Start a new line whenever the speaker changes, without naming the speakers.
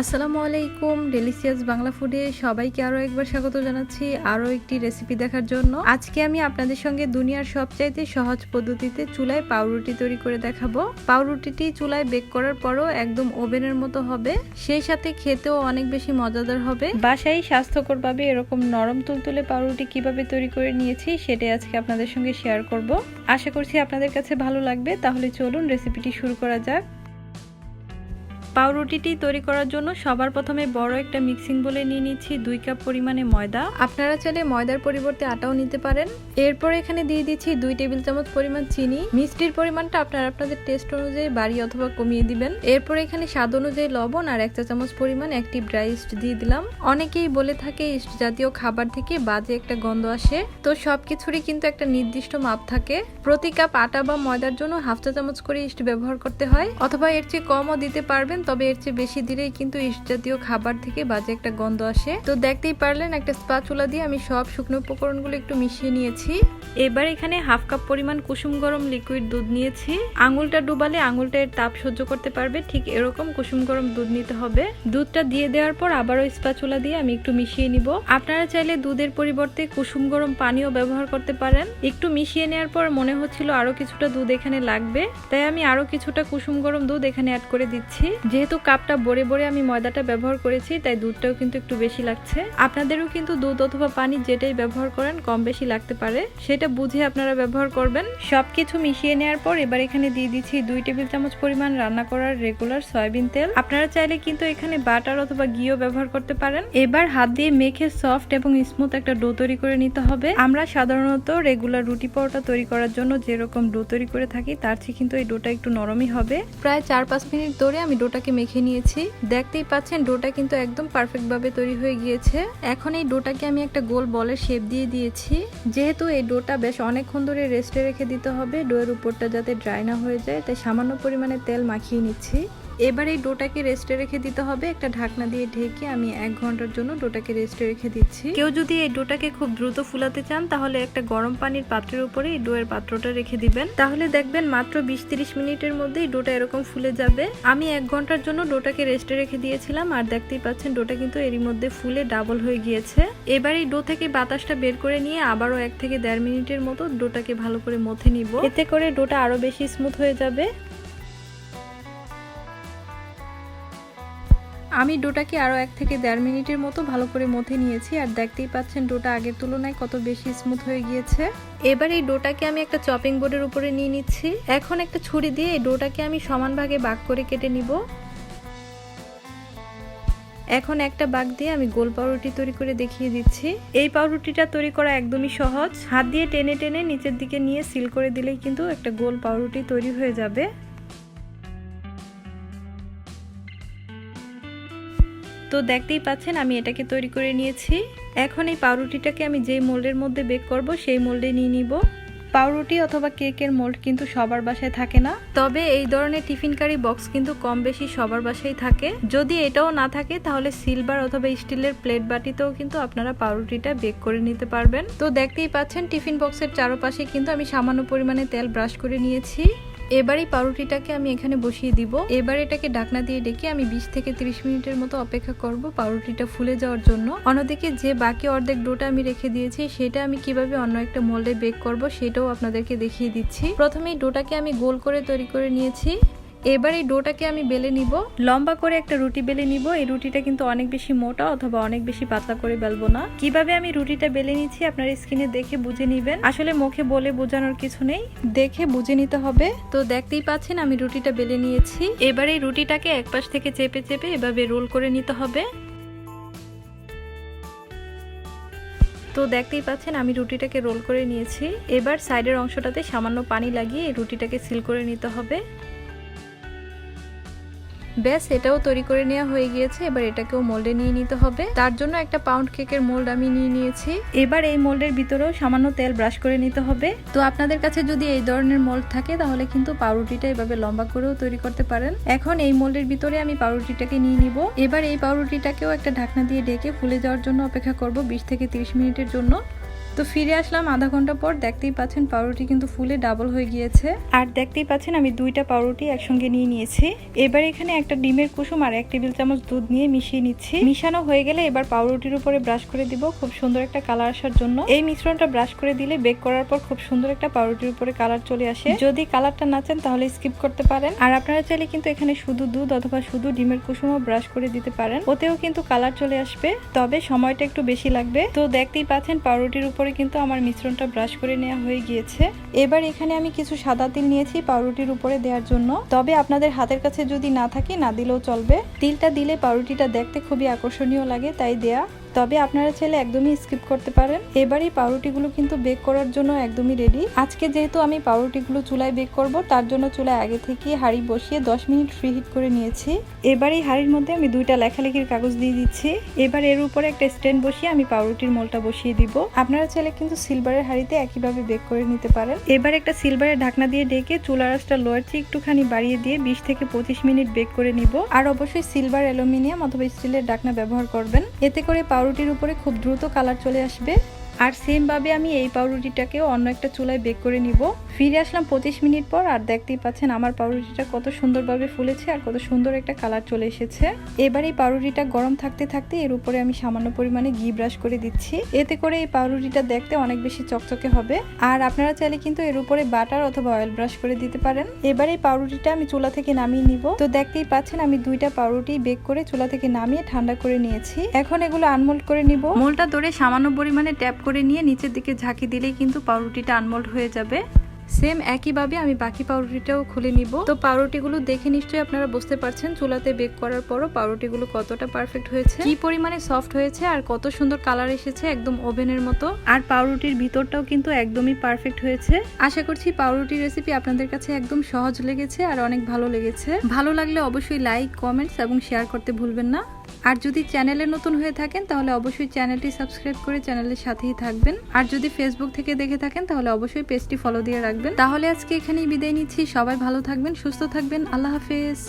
আসসালামু আলাইকুম ডেলিসিয়াস বাংলা ফুডে সবাইকে আরও একবার স্বাগত জানাচ্ছি আরও একটি রেসিপি দেখার জন্য। আজকে আমি আপনাদের সঙ্গে দুনিয়ার সবচাইতে সহজ পদ্ধতিতে চুলায় পাউরুটি তৈরি করে দেখাবো। পাউরুটিটি চুলায় বেক করার পরও একদম ওভেনের মতো হবে, সেই সাথে খেতেও অনেক বেশি মজাদার হবে। বাসায় স্বাস্থ্যকরভাবে এরকম নরম তুলতুলে পাউরুটি কীভাবে তৈরি করে নিয়েছি, সেটাই আজকে আপনাদের সঙ্গে শেয়ার করব। আশা করছি আপনাদের কাছে ভালো লাগবে, তাহলে চলুন রেসিপিটি শুরু করা যাক। পাউরুটিটি তৈরি করার জন্য সবার প্রথমে বড় একটা মিক্সিং বলে নিয়ে নিচ্ছি দুই কাপ পরিমাণে ময়দা। আপনারা চাইলে ময়দার পরিবর্তে আটাও নিতে পারেন। এরপর এখানে দিয়ে দিচ্ছি দুই টেবিল চামচ পরিমাণ চিনি। মিষ্টির পরিমাণটা আপনারা আপনাদের টেস্ট অনুযায়ী বাড়ি অথবা কমিয়ে দিবেন। এরপর এখানে স্বাদ অনুযায়ী লবণ আর এক চা চামচ পরিমাণ একটি ড্রাই ইস্ট দিয়ে দিলাম। অনেকেই বলে থাকে ইস্ট জাতীয় খাবার থেকে বাজে একটা গন্ধ আসে। তো সবকিছুরই কিন্তু একটা নির্দিষ্ট মাপ থাকে। প্রতি কাপ আটা বা ময়দার জন্য হাফ চা চামচ করে ইস্ট ব্যবহার করতে হয়। অথবা এর চেয়ে কমও দিতে পারবেন তবে এর চেয়ে বেশি দিলেই কিন্তু ইস্ট জাতীয় খাবার থেকে বাজে একটা গন্ধ আসে। তো দেখতেই পারলেন, একটা স্পাচুলা দিয়ে আমি সব শুকনো উপকরণগুলো একটু মিশিয়ে নিয়েছি। এবার এখানে হাফ কাপ পরিমাণ কুসুম গরম লিকুইড দুধ নিয়েছি। আঙুলটা ডুবালে আঙুলটা এর তাপ সহ্য করতে পারবে, ঠিক এরকম কুসুম গরম দুধ নিতে হবে। দুধটা দিয়ে দেওয়ার পর আবারও স্পাচুলা দিয়ে আমি একটু মিশিয়ে নিব। আপনারা চাইলে দুধের পরিবর্তে কুসুম গরম পানিও ব্যবহার করতে পারেন। একটু মিশিয়ে নেওয়ার পর মনে হচ্ছিল আরও কিছুটা দুধ এখানে লাগবে, তাই আমি আরও কিছুটা কুসুম গরম দুধ এখানে অ্যাড করে দিচ্ছি। যেহেতু কাপটা বড়ে বড়ে আমি ময়দাটা ব্যবহার করেছি, তাই দুধটাও কিন্তু একটু বেশি লাগছে। আপনাদেরও কিন্তু দুধ অথবা পানি যেটাই ব্যবহার করেন কম বেশি লাগতে পারে। সেটা বুঝে আপনারা ব্যবহার করবেন। সবকিছু মিশিয়ে নেওয়ার পর এবার এখানে দিয়ে দিচ্ছি দুই টেবিল চামচ পরিমাণ রান্না করার রেগুলার সয়াবিন তেল। আপনারা চাইলে কিন্তু এখানে বাটার অথবা ঘিও ব্যবহার করতে পারেন। এবার হাত দিয়ে মেখে সফট এবং স্মুথ একটা ডো তৈরি করে নিতে হবে। আমরা সাধারণত রেগুলার রুটি পরোটা তৈরি করার জন্য যেরকম ডো তৈরি করে থাকি, তার চেয়ে কিন্তু এই ডোটা একটু নরমই হবে। প্রায় চার পাঁচ মিনিট ধরে আমি ডোটাকে মেখে নিয়েছি। দেখতেই পাচ্ছেন, ডোটা কিন্তু একদম পারফেক্টভাবে তৈরি হয়ে গিয়েছে। এখন এই ডোটাকে আমি একটা গোল বলের শেপ দিয়ে দিয়েছি। যেহেতু এই ডোটা বেশ অনেকক্ষণ ধরে রেস্টে রেখে দিতে হবে, ডোয়ের উপরটা যাতে ড্রাই না হয়ে যায়, তাই সামান্য পরিমাণে তেল মাখিয়ে নিচ্ছি। এবার এই ডোটাকে রেস্টে রেখে দিতে হবে। একটা ঢাকনা দিয়ে ঢেকে আমি এক ঘণ্টার জন্য ডোটাকে রেস্টে রেখে দিচ্ছি। কেউ যদি এই ডোটাকে খুব দ্রুত ফুলাতে চান, তাহলে একটা গরম পানির পাত্রের উপরে এই ডোয়ের পাত্রটা রেখে দিবেন। তাহলে দেখবেন মাত্র বিশ তিরিশ মিনিটের মধ্যেই ডোটা এরকম ফুলে যাবে। আমি এক ঘণ্টার জন্য ডোটাকে রেস্টে রেখে দিয়েছিলাম, আর দেখতেই পাচ্ছেন ডোটা কিন্তু এরই মধ্যে ফুলে ডাবল হয়ে গিয়েছে। এবার এই ডো থেকে বাতাসটা বের করে নিয়ে আবারও এক থেকে দেড় মিনিটের মতো ডোটাকে ভালো করে মথে নিব। এতে করে ডোটা আরও বেশি স্মুথ হয়ে যাবে। আমি ডোটাকে আরও এক থেকে দেড় মিনিটের মতো ভালো করে মথে নিয়েছি, আর দেখতেই পাচ্ছেন ডোটা আগের তুলনায় কত বেশি স্মুথ হয়ে গিয়েছে। এবার এই ডোটাকে আমি একটা চপিং বোর্ডের উপরে নিয়ে নিচ্ছি। এখন একটা ছুরি দিয়ে এই ডোটাকে আমি সমান ভাগে বাগ করে কেটে নিব। এখন একটা বাগ দিয়ে আমি গোল পাউরুটি তৈরি করে দেখিয়ে দিচ্ছি। এই পাউরুটিটা তৈরি করা একদমই সহজ। হাত দিয়ে টেনে টেনে নিচের দিকে নিয়ে সিল করে দিলেই কিন্তু একটা গোল পাউরুটি তৈরি হয়ে যাবে। তো দেখতেই পাচ্ছেন, আমি এটাকে তৈরি করে নিয়েছি। এখন এই পাউরুটিটাকে আমি যেই মোল্ডের মধ্যে বেক করব, সেই মোল্ডে নিয়ে নিব। পাউরুটি অথবা কেকের মোল্ড কিন্তু সবার বাসায় থাকে না। তবে এই ধরনের টিফিন কারি বক্স কিন্তু কম বেশি সবার বাসায় থাকে। যদি এটাও না থাকে, তাহলে সিলভার অথবা স্টিলের প্লেট বাটিতেও কিন্তু আপনারা পাউরুটিটা বেক করে নিতে পারবেন। তো দেখতেই পাচ্ছেন, টিফিন বক্সের চারপাশে কিন্তু আমি সামান্য পরিমাণে তেল ব্রাশ করে নিয়েছি। এবার এই পাউরুটিটাকে আমি এখানে বসিয়ে দিব। এবার এটাকে ঢাকনা দিয়ে ডেকে আমি বিশ থেকে ত্রিশ মিনিটের মতো অপেক্ষা করব পাউরুটিটা ফুলে যাওয়ার জন্য। অন্যদিকে যে বাকি অর্ধেক ডোটা আমি রেখে দিয়েছি, সেটা আমি কীভাবে অন্য একটা মোল্ডে বেক করব সেটাও আপনাদেরকে দেখিয়ে দিচ্ছি। প্রথমে ডোটাকে আমি গোল করে তৈরি করে নিয়েছি। এবার এই ডোটাকে আমি বেলে নিব। লম্বা করে একটা রুটি বেলে নিব। এই রুটিটা কিন্তু অনেক বেশি মোটা অথবা অনেক বেশি পাতলা করে বেলবো না। কীভাবে আমি রুটিটা বেলে নিচ্ছি আপনার স্কিনে দেখে বুঝে নিবেন। আসলে মুখে বলে বোঝানোর কিছু নেই। দেখে বুঝে নিতে হবে। তো দেখতেই পাচ্ছেন আমি রুটিটা বেলে নিয়েছি। এবার এই রুটিটাকে এক পাশ থেকে চেপে চেপে এভাবে রোল করে নিতে হবে। তো দেখতেই পাচ্ছেন আমি রুটিটাকে রোল করে নিয়েছি। এবার সাইডের অংশটাতে সামান্য পানি লাগিয়ে রুটিটাকে সিল করে নিতে হবে। ব্যাস, এটাও তৈরি করে নেওয়া হয়ে গিয়েছে, এবার এটাকেও মোল্ডে নিয়ে নিতে হবে। তার জন্য একটা পাউন্ড কেকের মোল্ড আমি নিয়ে নিয়েছি। এবার এই মোল্ডের ভিতরেও সামান্য তেল ব্রাশ করে নিতে হবে। তো আপনাদের কাছে যদি এই ধরনের মোল্ড থাকে, তাহলে কিন্তু পাউরুটিটা এভাবে লম্বা করেও তৈরি করতে পারেন। এখন এই মোল্ডের ভিতরে আমি পাউরুটিটাকে নিয়ে নিব। এবার এই পাউরুটিটাকেও একটা ঢাকনা দিয়ে ডেকে ফুলে যাওয়ার জন্য অপেক্ষা করব বিশ থেকে তিরিশ মিনিটের জন্য। তো ফিরে আসলাম আধা ঘণ্টা পর। দেখতেই পাচ্ছেন পাউরুটি কিন্তু ফুলে ডাবল হয়ে গিয়েছে। আর দেখতেই পাচ্ছেন আমি দুইটা পাউরুটি একসঙ্গে নিয়ে নিয়েছি। এবার এখানে একটা ডিমের কুসুম আর এক টেবিল চামচ দুধ নিয়ে মিশিয়ে নিচ্ছি। মিশানো হয়ে গেলে এবার পাউরুটির উপরে ব্রাশ করে দিব খুব সুন্দর একটা কালার আসার জন্য। এই মিশ্রণটা ব্রাশ করে দিলে বেক করার পর খুব সুন্দর একটা পাউরুটির উপরে কালার চলে আসে। যদি কালারটা না চান তাহলে স্কিপ করতে পারেন। আর আপনারা চাইলে কিন্তু এখানে শুধু দুধ অথবা শুধু ডিমের কুসুমও ব্রাশ করে দিতে পারেন। ওতেও কিন্তু কালার চলে আসবে, তবে সময়টা একটু বেশি লাগবে। তো দেখতেই পাচ্ছেন পাউরুটির উপরে কিন্তু আমার মিশ্রণটা ব্রাশ করে নেওয়া হয়ে গিয়েছে। এবার এখানে আমি কিছু সাদা তিল নিয়েছি পাউরুটির উপরে দেওয়ার জন্য। তবে আপনাদের হাতের কাছে যদি না থাকে, না দিলেও চলবে। তিলটা দিলে পাউরুটিটা দেখতে খুবই আকর্ষণীয় লাগে, তাই দেয়া তবে আপনারা চাইলে একদমই স্কিপ করতে পারেন। এবার এই পাউরুটিগুলো কিন্তু বেক করার জন্য একদমই রেডি আজকে যেহেতু আমি পাউরুটিগুলো চুলায় বেক করব, তার জন্য চুলায় আগে থেকে হাঁড়ি বসিয়ে 10 মিনিট হিট করে নিয়েছি। এবার এই হাঁড়ির মধ্যে আমি দুইটা লেখালেখির কাগজ দিয়ে দিচ্ছি। এবার এর উপরে একটা স্ট্যান্ড বসিয়ে আমি পাউরুটির মোলটা বসিয়ে দিব। আপনারা চাইলে কিন্তু সিলভারের হাঁড়িতে একইভাবে বেক করে নিতে পারেন। এবার একটা সিলভারের ঢাকনা দিয়ে ডেকে চুলার আঁচটা লোয়ার চেয়ে একটুখানি বাড়িয়ে দিয়ে 20 থেকে পঁচিশ মিনিট বেক করে নিব। আর অবশ্যই সিলভার অ্যালুমিনিয়াম অথবা স্টিলের ঢাকনা ব্যবহার করবেন। এতে করে পাউরুটির উপরে খুব দ্রুত কালার চলে আসবে। আর সেম ভাবে আমি এই পাউরুটিটাকেও অন্য একটা চুলায় বেক করে নিব। ফিরে আসলাম পঁচিশ মিনিট পর আর দেখতেই পাচ্ছেন আমার পাউরুটিটা কত সুন্দরভাবে ফুলেছে আর কত সুন্দর একটা কালার চলে এসেছে। এবার এই পাউরুটিটা গরম থাকতে থাকতে এর উপরে আমি সামান্য পরিমাণে ঘি ব্রাশ করে দিচ্ছি। এতে করে এই পাউরুটিটা দেখতে অনেক বেশি চকচকে হবে। আর আপনারা চাইলে কিন্তু এর উপরে বাটার অথবা অয়েল ব্রাশ করে দিতে পারেন। এবার এই পাউরুটিটা আমি চুলা থেকে নামিয়ে নিব। তো দেখতেই পাচ্ছেন আমি দুইটা পাউরুটি বেক করে চুলা থেকে নামিয়ে ঠান্ডা করে নিয়েছি। এখন এগুলো আনমোল্ড করে নিব। মোলটা ধরে সামান্য পরিমাণে ট্যাপ করে নিয়ে নিচের দিকে ঝাঁকি দিলেই কিন্তু পাউরুটিটা আনমোল্ড হয়ে যাবে। সেম একইভাবে আমি বাকি পাউরুটিটাও খুলে নিব। তো পাউরুটিগুলো দেখে নিশ্চয়ই আপনারা বুঝতে পারছেন চুলাতে বেক করার পরও পাউরুটিগুলো কতটা পারফেক্ট হয়েছে। কি পরিমাণে সফট হয়েছে আর কত সুন্দর কালার এসেছে একদম ওভেনের মতো। আর পাউরুটির ভিতরটাও কিন্তু একদমই পারফেক্ট হয়েছে। আশা করছি পাউরুটির রেসিপি আপনাদের কাছে একদম সহজ লেগেছে আর অনেক ভালো লেগেছে। ভালো লাগলে অবশ্যই লাইক কমেন্টস এবং শেয়ার করতে ভুলবেন না। আর যদি চ্যানেলে নতুন হয়ে থাকেন, তাহলে অবশ্যই চ্যানেলটি সাবস্ক্রাইব করে চ্যানেলের সাথেই থাকবেন। আর যদি ফেসবুক থেকে দেখে থাকেন, তাহলে অবশ্যই পেজটি ফলো দিয়ে রাখবেন। তাহলে আজকে এখানেই বিদায় নিচ্ছি। সবাই ভালো থাকবেন, সুস্থ থাকবেন। আল্লাহ হাফেজ।